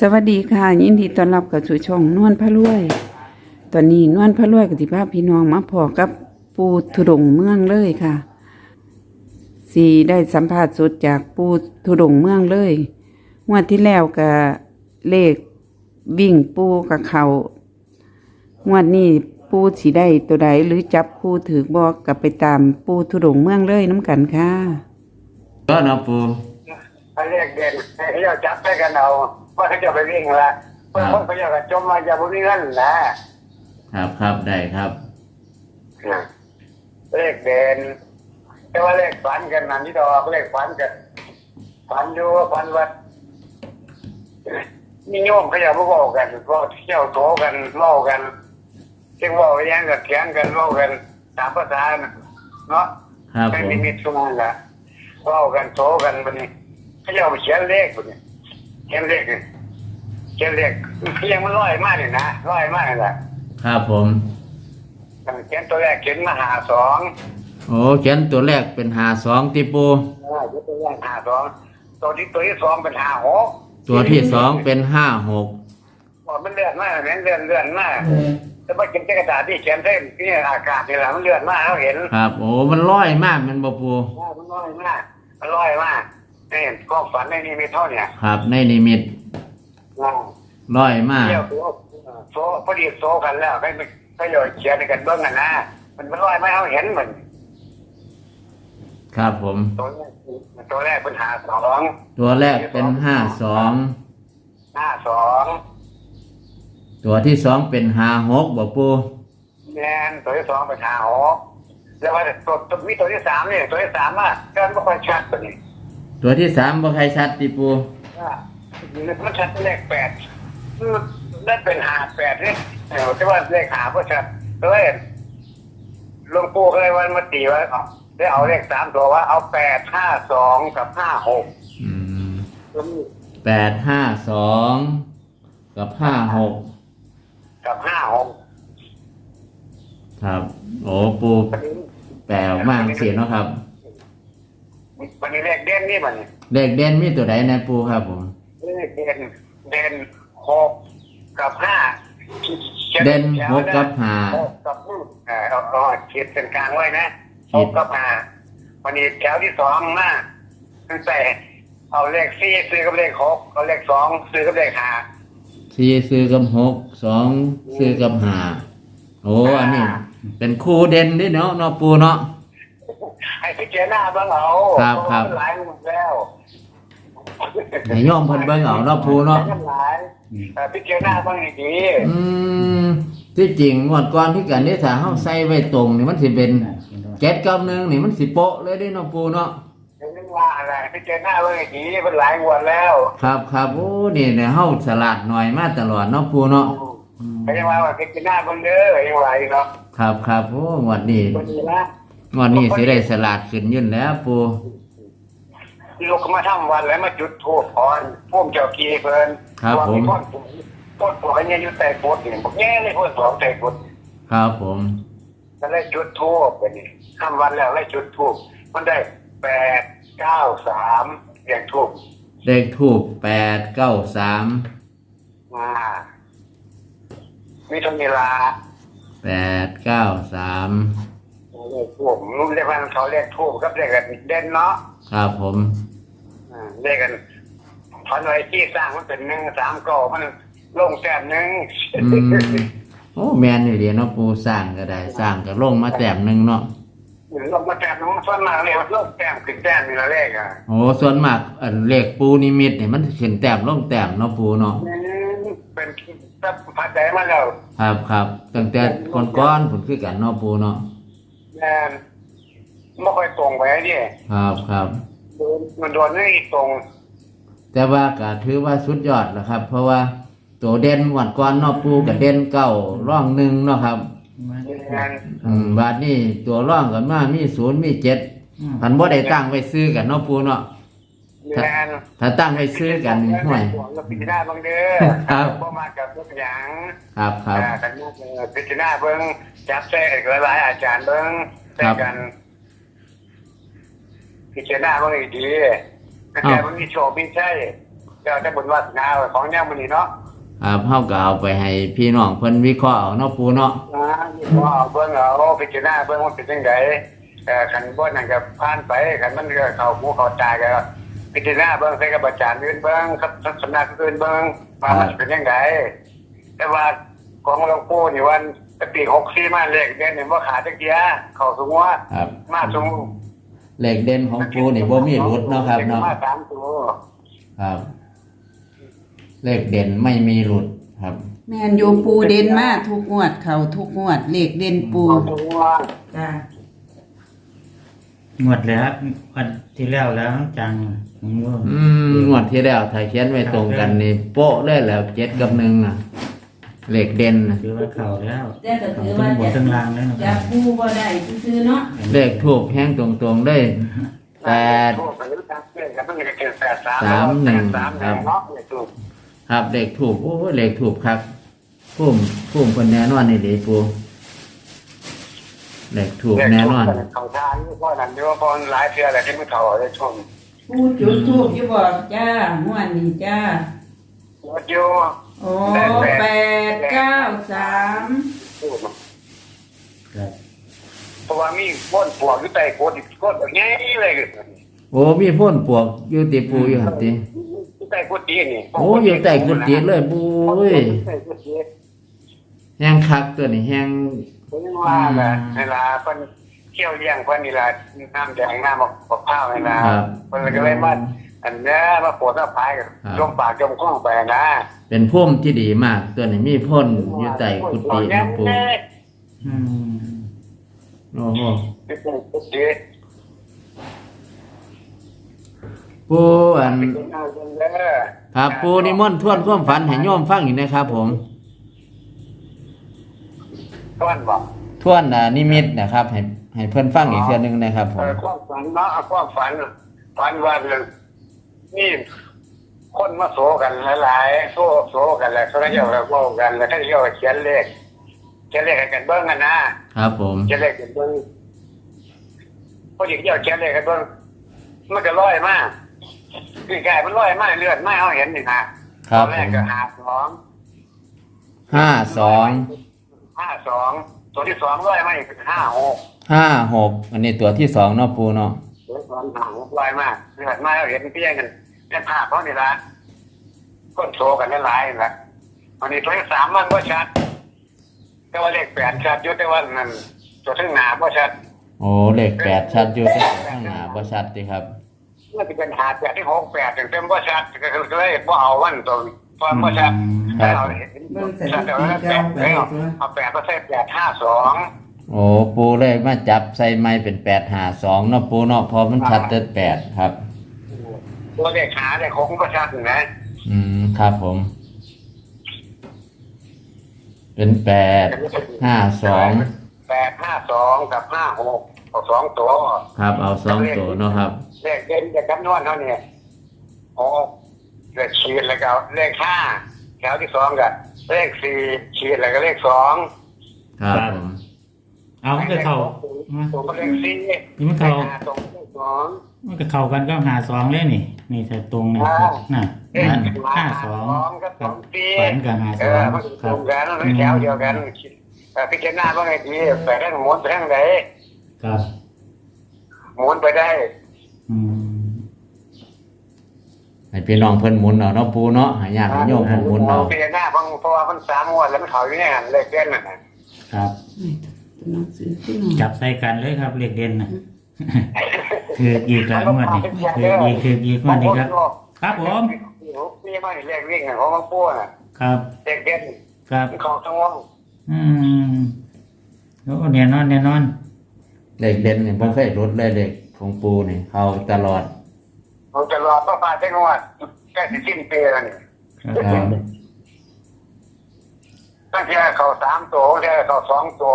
สวัสดีค่ะ ยินดีต้อนรับกับสู่ช่องนวลพระรวย ตอนนี้นวลพระรวยกับที่พาพี่น้องมาพอกับปูทุดงค์เมืองเลยค่ะสีได้สัมภาษณ์สดจากปูทุดงค์เมืองเลยงวดที่แล้วกับเลขวิ่งปูกับเขางวดนี้ปูสีได้ตัวใดหรือจับคู่ถือบอกกับไปตามปูทุดงค์เมืองเลยน้ำกันค่ะก็นะปูเขาเรียกเด่นให้เขาจะจับให้กันเอา ว่าเขาจะไปวิ่งละเพื่อนคนเขาจะจมมาจะบุญเงินนะครับครับได้ครับเลขเด่นแต่ว่าเลขฝันกันนั่นที่ดอกเลขฝันกันฝันอยู่ฝันว่ามีโยมเขาจะมาบอกกันก็เที่ยวโถกันเล่ากันเที่ยงว่าแย่งกันเถียงกันเล่ากันตามภาษาน่ะเนาะครับไม่ผมมีมิตรสมานละเล่ากันโถกันวันนี้เขาจะเอาไปเขียนเลขวันนี้เขียนเลขนี่เขียนเลขเขียนมันร้อยมากเลยนะร้อยมากเลยแหละครับผมเขียนตัวแรกเขียนมาหาสองโอ้เขียนตัวแรกเป็นหาสองติปูอ่าเขียนตัวแรกหาสองตัวที่ตัวที่สองเป็นหาหกตัวที่สองเป็นห้าหกบอกมันเลื่อนมากเห็นเลื่อนเลื่อนมากแต่ว่าเขียนกระดาษที่เขียนเส้นที่อากาศนี่แหละมันเลื่อนมากเราเห็น ครับ โอ้มันร้อยมากมันบ่ปูอ่ามันลอยมากมันลอยมาก นี่ความฝันในนี้มีเท่าเนี่ยครับ ในนิมิตอ่าร้อยมาก เที่ยวโซโซพอดีโซกันแล้วให้มันให้โยเขียนในกันเบื้องกันนะมันมันลอยไม่เอาเห็นเหมือนครับผม ตัวแรกตัวแรกเป็นหาสองตัวแรกเป็นห้าสองห้าสองตัวที่สองเป็นห้าหกบ่ปูแมนตัวที่สองเป็นหาหกแล้วว่าตัวตัวมีตัวที่สามเนี่ยตัวที่สามอะก็ไม่ค่อยชัดตัวนี้ ตัวที่สามบ่ใครชัดติปูอ่ามันชัดเลขแปดนั่นเป็นหาแปดเนี่ยแต่ว่าเลขหาก็ชัดเลยหลวงปู่เคยวันมาตีไว้เอาได้เอาเลขสามตัวว่าเอาแปดห้าสองกับห้าหกอืมแปดห้าสองกับห้าหกกับห้าหกครับ โอ้ปูแปลออกมากเสียเนาะครับ วันนี้เลขเด่นนี่มันเลขเด่นมีตัวใดในปูครับผมเลขเด่นเด่นหกกับห้าเด่นหกกับห้าหกกับห้าเออเอาเอาขีดเป็นกลางไว้นะขีหดกกับห้าวันนี้แถวที่สองมาตั้งแต่เอาเลขสี่ซื้อกับเลขหกเอาเลขสองซื้อกับเลขห้าสี่ซื้อกับหกสองซื้อกับห้าโอ้อันนี้เป็นคู่เด่นเด้วยเนาะเนาะปูเนาะ ให้พิจารณาบ้างเอาครับครับเพาะว่ามันหลายหมดแล้วให้ย่อมเพิ่นเบิ่งเอาเนาะปูเนาะหลายเออพิจารณาบ้างดีอืมที่จริงงวดก่อนที่กันนี่ถ้าเฮาใส่ไว้ตรงนี่มันสิเป็นเจ็ดกับหนึ่งนี่มันสิโปะเลยเด้เนาะปูเนาะๆเรื่องว่าอะไรพิจารณาบ้างดีมันหลายงวดแล้วครับครับโอ้นี่เนี่ยเฮาฉลาดหน่อยมาตลอดเนาะปูเนาะไม่ใช่ว่าว่าพิจารณาเบ้างเด้อยังไงเนาะครับครับโอ้งวดนี้คนนี้นะ งวดนี้สิได้ฉลาดขึ้นยื่นแล้วปูลูกมาทำวันแล้วมาจุดทูบพรพุ่มเจ้ากีเพิ่นครับว่าผมต้นต้นปล่อยเนี่ยอยู่แต่โคตรเนี่ยบอกแง่เลยพ่นสองแต่โคตรครับผมก็เลยจุดทูบไปนี่ทำวันแล้วเลยจุดทูบมันได้แปดเก้าสามอย่างทูบเลขทูบแปดเก้าสามอ่ามีตรงเวลาแปดเก้าสาม เลขทูบรุ่นเรียกว่าเขาเรียกทูบกับเรียกกันเด่นเนาะครับผมอ่าเรียกกันพันไว้ที่สร้างมันเป็นหนึ่งสามเก่ามันลงแต้มหนึ่งอืมโอ้แมนอยู่เดียวเนาะปูสร้างก็ได้สร้างก็ลงมาแต้มหนึ่งเนาะลงมาแต้มน้องส่วนมากเลยมันลงแต้มขึ้นแต้มนี่ละเลขอะโอ้ส่วนมากอันเลขปูนิมิตเนี่ยมันขึ้นแต้มลงแต้มเนาะปูเนาะเป็นถ้าพัดใจมาแล้วครับครับตั้งแต่ก้อนๆผลคือกันเนาะปูเนาะ แม่นไม่ค่อยตรงไปดิครับครับโดนมันโดนนี่ตรง แต่ว่าก็ถือว่าสุดยอดแล้วครับ เพราะว่าตัวเด่นหวัดก้อนเนาะปูกับเด่นเก้าร่องหนึ่งเนาะครับแม่นอืมบาทนี้ตัวร่องกันมามีศูนย์มีเจ็ดพันบ่ได้ตั้งไว้ซื้อกันเนาะปูเนาะ แม่นถ้าตั้งไว้ซื้อกันห่วยเราพิจารณาบางเด้อครับบ่มากับทุกอย่างครับครับอ่ากันมาเออพิจารณาเบิ่งจับใส่หลายๆอาจารย์เบิ่งใส่กัน พิจารณาเบิ่งให้ดีแต่มันมีโชคมีใช่เดี๋ยวจะบุญวาสนาของแนวมันนี่เนาะครับเฮาก็เอาไปให้พี่น้องเพิ่นวิเคราะห์เอาเนาะปูเนาะนะว่าเอาเบิ่งเอาพิจารณาเบิ่งว่าเป็นจังไดเอ่อคันบ่นั่นก็ผ่านไปคันมันก็เข้าหูเข้าตาก็ พิจารณาเบิ่งใส่กับอาจารย์อื่นเบิ่งครับสำนักอื่นเบิ่งว่ามันเป็นจังไดแต่ว่าของหลวงปู่นี่วันปี64มาเลขเด่นนี่บ่ขาดจักเที่ยเข้าสูงว่าครับมาสูงเลขเด่นของปูนี่บ่มีหลุดเนาะครับเนาะมาสามตัวครับ เลขเด่นไม่มีหลุดครับ แม่นโยปูเด่นมาทุกงวดเขาทุกงวด เลขเด่นปูเข้าสูงว่าจ้า หมดแล้ววันที่แล้วแล้วจังผมว่าอืมงวดที่แล้วถ้าเขียนไว้ตรงกันนี่โป๊ะเลยแล้วเจ็ดกับหนึ่งน่ะเลขเด่นน่ะถือว่าเข่าแล้วแต่ก็ถือทั้ว่างบนจะทั้งล่างแล้วนะคจะรับปูบ่ได้ซื่อๆเนาะเลขถูกแห้งตรงๆได้แปดสามหนึ่งสามหนึ่งเนาะเนี่ยถูกครับเลขถูกโอ้ยเลขถูกครับพุ่มพุ่มคนแน่นอนนี่ดีปู เลขถูกแน่นอนเขาทานเพราะนั้นเดี๋ยวพอหลายเทื่อแล้วที่มันเขาได้ชมปูจุดทูบอยู่บ่จ้าม่วนนี่จ้ารถอยู่โอ้แปดเก้าสามถูกครับเพราะว่ามีก้นปวกอยู่ใต้โคตรก้นแบบนี้เลยโอ้มีพ่นปวกอยู่ติปูอยู่ครับติอยู่ใต้โคตรดีนี่โอ้อยู่ใต้กุฏิเลยปูเอ้ยใต้กุฏิแห้งคักตัวนี้แห้ง เพราะว่าแหละเวลาเพิ่นเที่ยวเลี้ยงเพิ่นนี่ล่ะน้ำแดงน้ำมะพร้าวนี่ล่ะเพิ่นก็เลยมาอันเนี้ยมาโปรดมาพายกับจมปากจมคล้องไปนะเป็นพุ่มที่ดีมาก ตัวนี้มีพ่นอยู่ใต้กุฏินะปูอืมโอ้โหเป็นกุฏิปูอันเป็นเงาเด้อครับปูนิมนต์ทวนความฝันให้โยมฟังอีกนะครับผม ก้อนบอกทวนอ่านิมิตนะครับ ให้ให้เพื่อนฟังอีกเทื่อหนึงนะครับผเอมอความฝันเนาะเอาความฝันฝันว่าเรื่องนี่คนมาโศกันหลายๆโศโศกันแหละเขาเรียกว่าโศกันแล้วเขาเรียกว่าเขียนเลขเขียนเลขให้กันเบิ้งกันนะครับผมเขียนเลขกันเบิ้งพอหญิงเดียวเขียนเลขกันเบิ้งมันจะลอยมากคือกายมันลอยมากเลือดไม่เอาเห็นนี่นะครับตอนแรกผมก็หาสองห้าสอง ห้าสองตัวที่สองลอยมาอีกเป็นห้าหกห้าหกอันนี้ตัวที่สองเนาะปูเนาะเลือดร้อนหางลอยมากเลือดไม่เอาเห็นเพี้ยงกันเล่นภาพเขานี่ละก้นโชกันหลายๆนะวันนี้ตัวที่สามมันก็ชัด แต่ว่าเลขแปดชัดอยุแต่ว่านั่นตัวทั้งหนาก็ชัดโอ้เลขแปดชัดอยู่แต่ข้างหน้าบ่ชัดติครับมันจะเป็นหาแปดที่หกแปดถึงเต็มก็ชัดก็คือเลยว่าเอาวันตัวตอนก็ชัดครับเอาเห็น ชัดแต่ว่าแปดเอาเอาแปดก็ใช่แปดห้าสองโอ้ปูเลยมาจับใส่ไม้เป็นแปดหาสองเนาะปูเนาะเพอมันชัดเต็แปดครับ ตัวเลขหาเลขหกก็ชัดนะอืมครับผม เป็นแปดห้าสองแปดห้าสองกับห้าหกเอาสองตัวครับ เอาสองตัวเนาะครับเลขเด่นจะคำนวณเท่านี้หกเลขชีดแล้วก็เลขห้าแถวที่สองกับ เลขสี่ชีดแล้วก็เลขสองครับผม เอามันก็เข่าตรงกับเลขสี่นี่มันเข้าลขห้ตรงกับเลขสอง มันก็เข่ากันก็หาสองเลยนี่ นี่แต่ตรงนี่ครับ น่ะเลขนั่นห้าห้าสองกับสองสี่ฝันกับหาเอสอองมันคตรัรบงกันมันแถวเดียวกันเออพิจารณาว่าไงดีไปทางหมุนไปทางไหนครับหมุนไปได้ อืม ให้พี่น้องเพิ่นหมุนเอาเนาะปูเนาะให้ญาติให้โยมเพิ่นหมุนเอาพิจารณาเพราะเพราะว่ามันสามงวดแล้วมันเขาอยู่ในหันเลขเด่นน่ะนะครับตัวหนังสือขึ้นมาจับใส่กันเลยครับเลขเด่นนะคืออีกแล้วงวดนี้คืออีกคืออีกงวดนี้ครับ ครับผมนี่มันเลขวิ่งของมันปูน่ะครับเลขเด่นครับมันของทั้งวงอืมโอ้แน่นอนแน่นอนเลขเด่นนี่บ่เคยหลุดเลยเลขของปูนี่เข้าตลอด ผมจะรอก็ผ่านได้งวดแค่สิสิ้นปีแล้วนี่ครับตั้งแต่เขาสามตัวตั้งแต่เขาสองตัว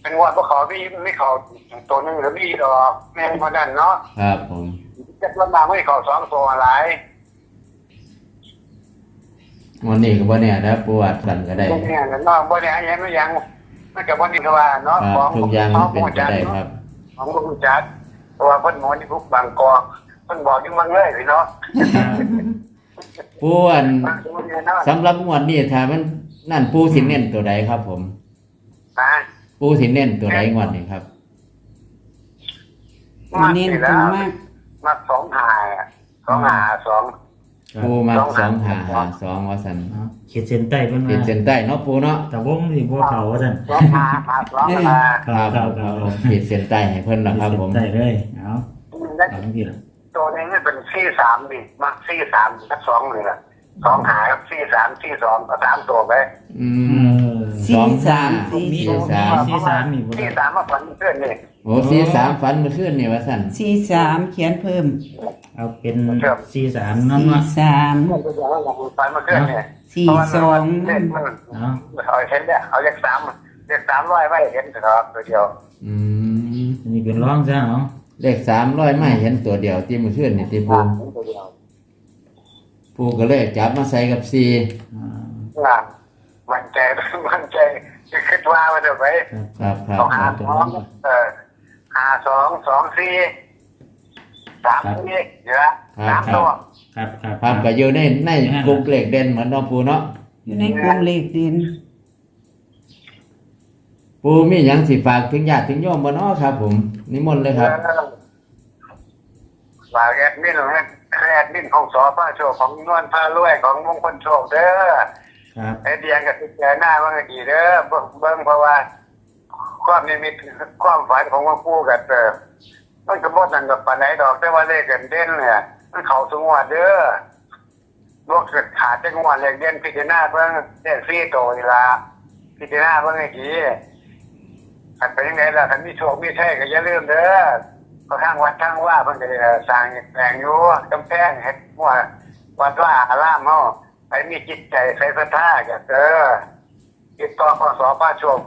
เป็นงวดพวกเขาไม่ไม่เขาตัวหนึงหรือไม่ดอกแม่นพอดันเนาะครับผมจะลำบากไม่เขาสองตัวหลายวันนี้ก็บ่แน่นะปูอาจสั่นก็ได้พวกเนี้ยเนาะบ่ได้ยังไม่ยังมันกับวันนี้ก็ว่าเนาะครับของทุกอย่างขมัอนงเป็นผู้ไปจัดได้เนาะครับ ของผู้จัดเพราะว่าเพิ่นหมอนี่พวกบางกอก เพิ่นบอกยังมังเลยเนาะปูอันมาดูแน่นอนสำหรับงวดนี้ถ้ามันนั่นปูสิเน้นตัวใดครับ ผมนะปูสิเน้นตัวใดงวดนี้ครับเน้นตรงมากมาสองหาอะสองหาสองครับปูมาสสอองงหาหาหาสองว่าสันเอาขีดเส้นใต้เพิ่นเป็นมาเส้นใต้เนาะปูเนาะแต่วงสิบ่เขาว่าซั่นสองหาหาสองมาครับครับครับผมขีดเส้นใต้ให้เพิ่นนะครับผมขีดเส้นใต้เลยเอาแล้วเอาทั้งทีละ ตัวนี้เนี่ยเป็นซี่สามดิมักซี่สามทักสองเลยล่ะสองหาครับซี่สามซี่สองก็สามตัวไปอืเอมอสี่สองสามห้สี่สี่สาม สี่สามนี่บ่ซี่ได้สามมาฝันเพื่อนนี่โอ้สี่สามฝันเมื่อคืนนี่ว่าสันสี่สามเขียนเพิ่มเอาเป็นสี่สามนั่นสี่ว่าสามฝันมาเพื่อนนี่สี่สองเล่นั่นนมันเอาเอาเห็นเนี่ยเอาเลขสามเลขสามร้อยไว้เห็นเถอะตัวเดียวอืมอันนี้เป็นร้องซะเนาะ เลขสามร้อยไม่เห็นตัวเดียวที่เมื่อคืนนี่ที่ปูตัวเดียวปูก็เลยจับมาใส่กับสี่อ่าว่ามันใจมันใจจะคิดว่ามันจะไปครับครับครับสองคหารับสองเออหาสองสองสี่สามสี่เยอะสามตัวครับครับครับก็อยู่ในในกลุ่มเลขเด่นเหมือนน้องปูเนาะอยู่ในกลุ่มเลขเด่น ปูมีหยังสิฝากถึงญาติถึงโยมบ่เนาะครับ ผม นิมนต์เลยครับ ฝากแอดมินของแอดมินของสอพระโชคของนวลพารวยของมงคลโชคเด้อครับ ไอเดียกับติดใจหน้ามันก็ดีเด้อเบิ่งเบิ่งเพราะว่า ความนิมิตความฝันของหลวงปู่กับเออมันก็บ่นั่นกับปานไหนดอกแต่ว่าเลขเด่นเด่นเนี่ยมันเข้าสงวดเด้อลวกเกิดขาดจังหวะเลขเด่นพิจารณาเบิ่งเลขฟรีโตนี่ล่ะพิจารณาเบิ่งให้ดี คันเป็นยังไงล่ะคันมีโชคมีชัยก็อย่าลืมเด้อก็ทางวัดทางว่าเพิ่นก็ได้สร้างแปลงอยู่กำแพงเฮ็ดหัววัดว่าอารามเฮาไปมีจิตใจใส่ศรัทธาก็เด้อติดต่อขอสอพระโชค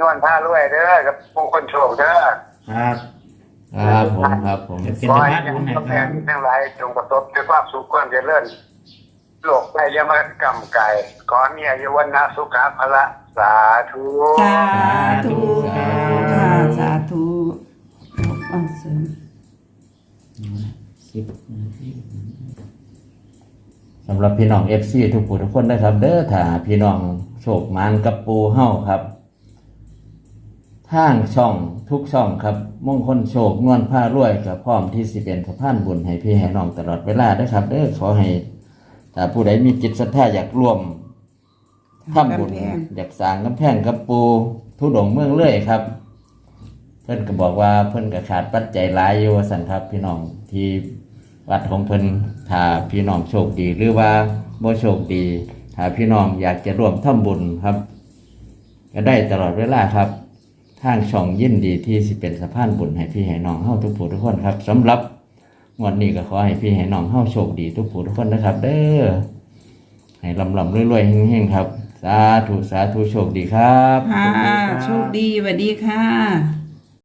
นวลพารวยเด้อกับมงคลโชคเด้อครับครับผมครับผมเป็นขสอภาให้พบุญให้กำคแพรังบทั้งหลายจงประสบด้วยความสุขความเจริญโลกในยมกรรมไก่ขอมีอายุวันนะสุขะพละ สาธุสาธุค่ะสาธุเอาเสริมสิบนาทีสำหรับพี่น้อง FC ทุกผู้ทุกคนนะครับ เด้อถ้าพี่น้องโชคมานกับปูเฮาครับทางช่องทุกช่องครับมงคลโชคนวลผ้ารวยกับพร้อมที่สิเป็นสะพานบุญให้พี่ให้น้องตลอดเวลาเด้อครับเด้อขอให้ถ้าผู้ใดมีจิตศรัทธาอยากร่วม ทำบุญกำแพง อยากสร้างกำแพงกับปูทุดงค์เมืองเลื่อยครับ เพิ่นก็บอกว่าเพิ่นก็ขาดปัจจัยหลายอยู่ว่าสันครับพี่น้องที่วัดของเพิ่นถ้าพี่น้องโชคดีหรือว่าบ่โชคดีถ้าพี่น้องอยากจะร่วมทำบุญครับก็ได้ตลอดเวลาครับ ทางช่องยินดีที่สิเป็นสะพานบุญให้พี่ให้น้องเฮาทุกผู้ทุกคนครับสำหรับงวดนี้ก็ขอให้พี่ให้น้องเฮาโชคดีทุกผู้ทุกคนนะครับ เด้อให้ลำลำรวยๆเฮงๆครับ สาธุสาธุโชคดีครับ ค่ะ โชคดีสวัสดีค่ะ